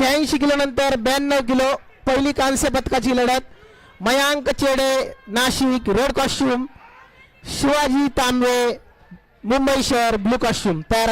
शहाऐंशी किलोनंतर ब्याण्णव किलो पहिली कांस्य पदकाची लढत. मयांक चेडे नाशिक रेड कॉस्ट्युम शिवाजी तांबे मुंबई शहर ब्लू कॉस्ट्युम तयार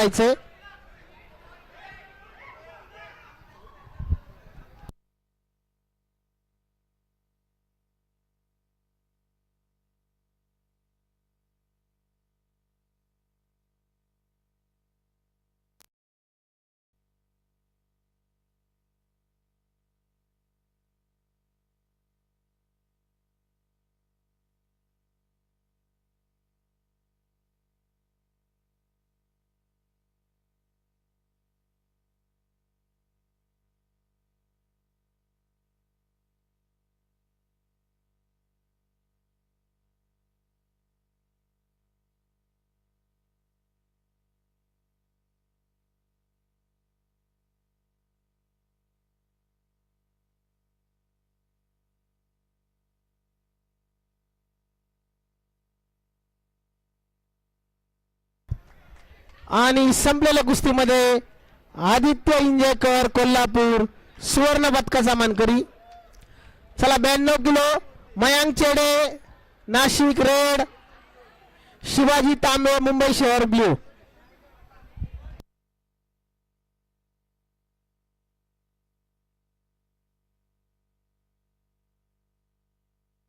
आणि संपलेल्या कुस्तीमध्ये आदित्य इंजेकर कोल्हापूर सुवर्ण पदकाचा मानकरी चला ब्याण्णव किलो मयांक चेडे नाशिक रेड शिवाजी तांबे मुंबई शहर ब्ल्यू.